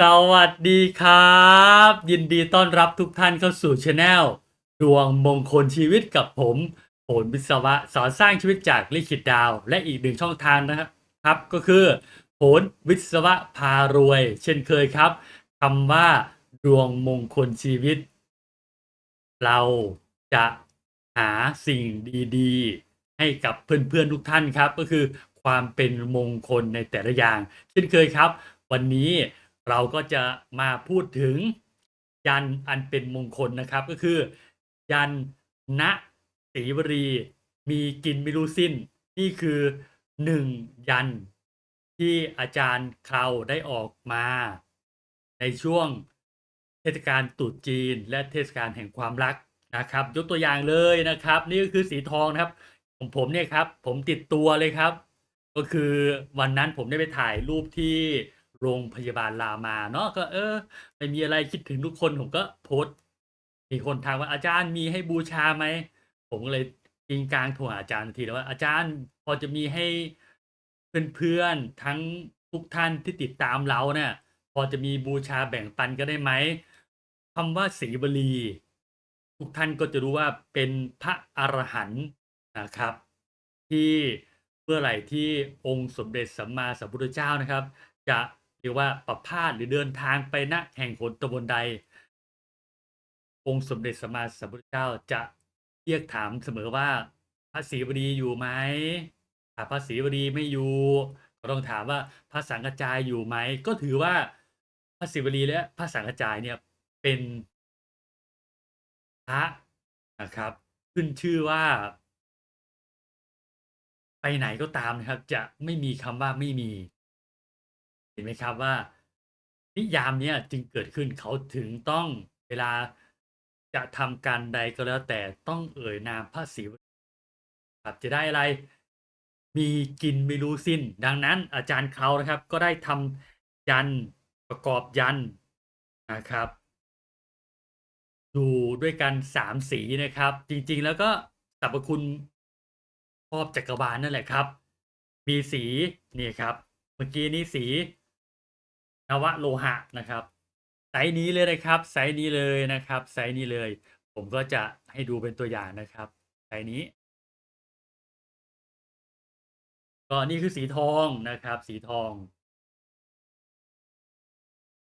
สวัสดีครับ ยินดีต้อนรับทุกท่านเข้าสู่ช anel ดวงมงคลชีวิตกับผมโหนวิศวะสอนสร้างชีวิตจากลิขิตดาว และอีกหนึ่งช่องทางนะครับครับก็คือโหนวิศวะพารวย เช่นเคยครับคำว่า ดวงมงคลชีวิต เราจะหาสิ่งดีๆ ให้กับเพื่อนๆทุกท่านครับ ก็คือความเป็นมงคลในแต่ละอย่าง เช่นเคยครับ วันนี้ เราก็จะมาพูดถึงยันอันเป็นมงคลนะครับ ก็คือ ยันณศรีวรี มีกินไม่รู้สิ้น นี่คือหนึ่งยันที่อาจารย์คราวได้ออกมา ในช่วงเทศกาลตรุษจีน และเทศกาลแห่งความรักนะครับ ยกตัวอย่างเลยนะครับ นี่ก็คือสีทองนะครับของผมเนี่ยครับ ผมติดตัวเลยครับ ก็คือวันนั้นผมได้ไปถ่ายรูปที่ โรงพยาบาลรามาเนาะก็เออไม่มีอะไรคิดถึงทุกคนผมก็โพสต์มีคนถามว่าอาจารย์มีให้บูชาไหม ผมก็เลยจริงกลางโทรหาอาจารย์ทีแล้วว่าอาจารย์พอจะมีให้เพื่อนๆทั้งทุกท่านที่ติดตามเราเนี่ยพอจะมีบูชาแบ่งปันก็ได้ไหมคำว่าศรีวลีทุกท่านก็จะรู้ว่าเป็นพระอรหันต์นะครับ ที่เมื่อไหร่ที่องค์สมเด็จสัมมาสัมพุทธเจ้านะครับ จะ เรียกว่าประพาสหรือเดินทางไปณแห่งหนตำบลใด องค์สมเด็จสมมาสัมพุทธเจ้าจะเรียกถามเสมอว่าพระศรีวดีอยู่ไหมถ้าพระศรีวดีไม่อยู่ ก็ต้องถามว่าพระสังฆจายอยู่ไหม ก็ถือว่าพระศิวลีและพระสังฆจายเนี่ยเป็นพระนะครับ ขึ้นชื่อว่า ไปไหนก็ตามนะครับ จะไม่มีคำว่าไม่มี เห็นไหมครับว่า นิยามเนี้ยจึงเกิดขึ้นเขาถึงต้องเวลาจะทำการใดก็แล้วแต่ต้องเอ่ยนามพระศิวลีครับจะได้อะไร มีกินไม่รู้สิ้น ดังนั้นอาจารย์เขานะครับ ก็ได้ทำยันประกอบยันนะครับอยู่ด้วยกันสามสีนะครับ จริงๆแล้วก็สรรพคุณครอบจักรวาลนั่นแหละครับ มีสีนี่ครับ เมื่อกี้นี้สี นวโลหะนะครับไซส์นี้เลยนะครับไซส์นี้เลยนะครับไซส์นี้เลย ผมก็จะให้ดูเป็นตัวอย่างนะครับไซส์นี้ ก็นี่คือสีทองนะครับ สีทอง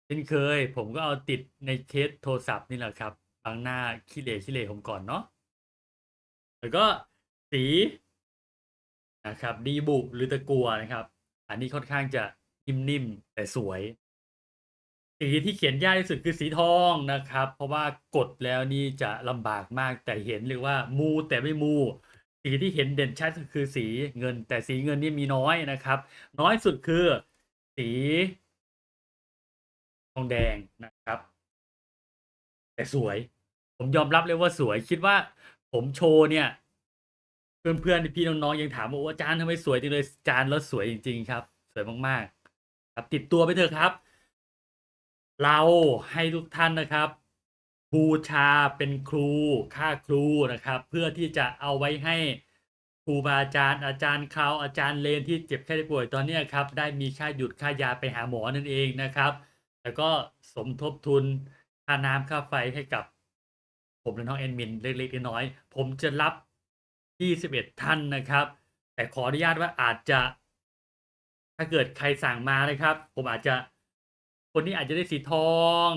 เช่นเคย ผมก็เอาติดในเคสโทรศัพท์นี่แหละครับบังหน้าขี้เหร่ขี้เหร่ผมก่อนเนาะแล้วก็สีนะครับ ดีบุหรือตะกัวนะครับ อันนี้ค่อนข้างจะนิ่มๆแต่สวย สีที่เขียนยากที่สุดคือสีทองนะครับ เพราะว่ากดแล้วนี่จะลำบากมากแต่เห็นเรียกว่ามูแต่ไม่มู สีที่เห็นเด่นชัดคือสีเงิน แต่สีเงินนี่มีน้อยนะครับ น้อยสุดคือสีทองแดงนะครับ แต่สวย ผมยอมรับเลยว่าสวยคิดว่า ผมโชว์เนี่ยเพื่อนๆพี่น้องๆยังถามว่าอาจารย์ทำไมสวยจังเลยอาจารย์แล้วสวยจริง ๆ ครับ สวยมากๆ ครับ ติดตัวไปเถอะครับ เราให้ทุกท่านนะครับ บูชาเป็นครูค่าครูนะครับ เพื่อที่จะเอาไว้ให้ครูบาอาจารย์อาจารย์เขาอาจารย์เลนที่เจ็บแค่ได้ป่วยตอนนี้ครับ ได้มีค่าหยุดค่ายาไปหาหมอนั่นเองนะครับ แล้วก็สมทบทุนค่าน้ำค่าไฟให้กับ ผมและน้องแอดมินเล็กๆน้อยๆผมจะรับ 21 ท่านนะครับ แต่ขออนุญาตว่าอาจจะ ถ้าเกิดใครสั่งมานะครับ ผมอาจจะ คนนี้อาจจะได้สีทอง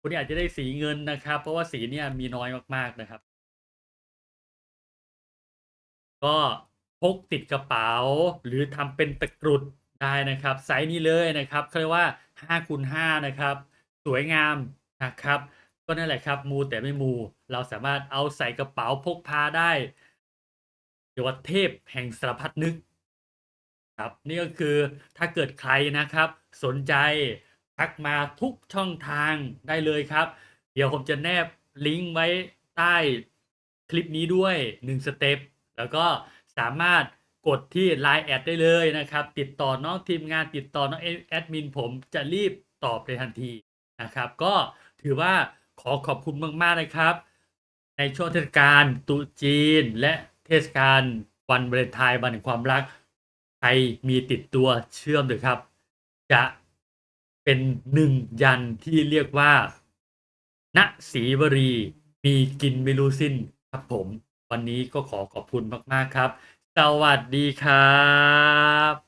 คนนี้อาจจะได้สีเงินนะครับ เพราะว่าสีเนี่ยมีน้อยมากๆนะครับ ก็พกติดกระเป๋าหรือทำเป็นตะกรุดได้นะครับไซส์นี้เลยนะครับเขาเรียกว่า5คูณ5นะครับ สวยงามนะครับ ก็นั่นแหละครับมูแต่ไม่มู เราสามารถเอาใส่กระเป๋าพกพาได้เรียกว่าเทพแห่งสารพัดนึกครับนี่ก็คือถ้าเกิดใครนะครับ สนใจ ทักมาทุกช่องทางได้เลยครับ เดี๋ยวผมจะแนบลิงก์ไว้ใต้คลิปนี้ด้วย1สเต็ปแล้วก็สามารถกดที่ Line แอดได้เลยนะครับ ติดต่อน้องทีมงานติดต่อน้องแอดมินผมจะรีบตอบในทันทีนะครับ ก็ถือว่าขอขอบคุณมาก ๆ นะครับ ในช่วงเทศกาลตุจีน และเทศกาลวันวาเลนไทน์วันแห่งความรักใครมีติดตัวเชื่อมเลยครับ จะ เป็นหนึ่งยันที่เรียกว่าณศรีวรีมีกินไม่รู้สิ้นครับผม วันนี้ก็ขอขอบคุณมาก ๆ ครับ สวัสดีครับ